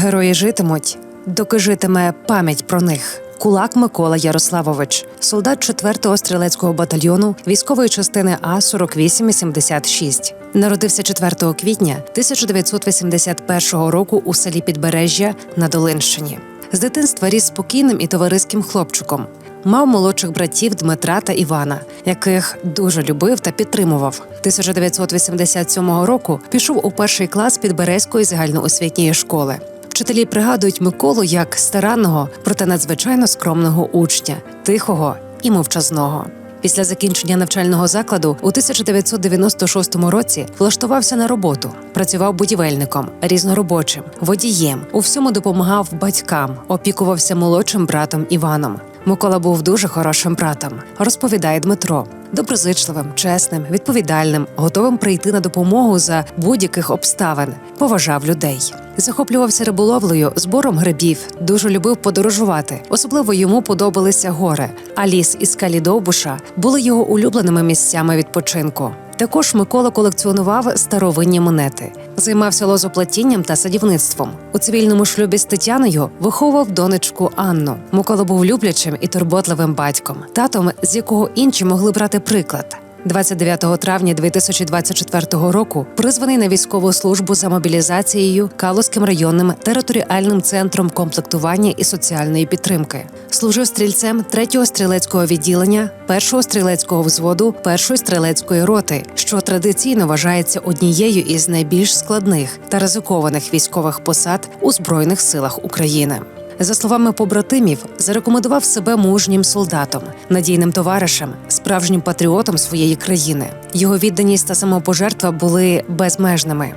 Герої житимуть, доки житиме пам'ять про них. Кулак Микола Ярославович, солдат 4-го стрілецького батальйону військової частини А 4876 Народився 4 квітня 1981 року у селі Підбережжя на Долинщині. З дитинства ріс спокійним і товариським хлопчиком. Мав молодших братів Дмитра та Івана, яких дуже любив та підтримував. 1987 року пішов у перший клас Підберезької загальноосвітньої школи. Вчителі пригадують Миколу як старанного, проте надзвичайно скромного учня, тихого і мовчазного. Після закінчення навчального закладу у 1996 році влаштувався на роботу, працював будівельником, різноробочим, водієм. У всьому допомагав батькам, опікувався молодшим братом Іваном. Микола був дуже хорошим братом, розповідає Дмитро. Доброзичливим, чесним, відповідальним, готовим прийти на допомогу за будь-яких обставин, поважав людей. Захоплювався риболовлею, збором грибів, дуже любив подорожувати. Особливо йому подобалися гори, а ліс і скалі Довбуша були його улюбленими місцями відпочинку. Також Микола колекціонував старовинні монети, займався лозоплетінням та садівництвом. У цивільному шлюбі з Тетяною виховував донечку Анну. Микола був люблячим і турботливим батьком, татом, з якого інші могли брати приклад. 29 травня 2024 року призваний на військову службу за мобілізацією Калузьким районним територіальним центром комплектування і соціальної підтримки. Служив стрільцем 3-го стрілецького відділення, 1-го стрілецького взводу, 1-ї стрілецької роти, що традиційно вважається однією із найбільш складних та ризикованих військових посад у збройних силах України. За словами побратимів, зарекомендував себе мужнім солдатом, надійним товаришем, справжнім патріотом своєї країни. Його відданість та самопожертва були безмежними.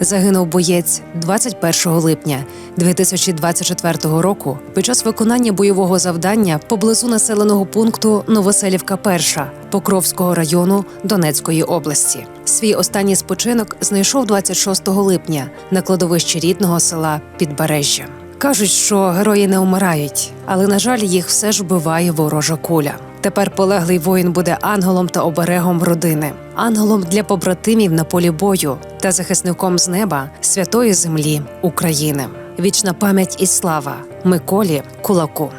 Загинув боєць 21 липня 2024 року під час виконання бойового завдання поблизу населеного пункту Новоселівка, Перша Покровського району Донецької області. Свій останній спочинок знайшов 26 липня на кладовищі рідного села Підбережжя. Кажуть, що герої не вмирають, але на жаль, їх все ж вбиває ворожа куля. Тепер полеглий воїн буде ангелом та оберегом родини, ангелом для побратимів на полі бою та захисником з неба святої землі України. Вічна пам'ять і слава Миколі Кулаку.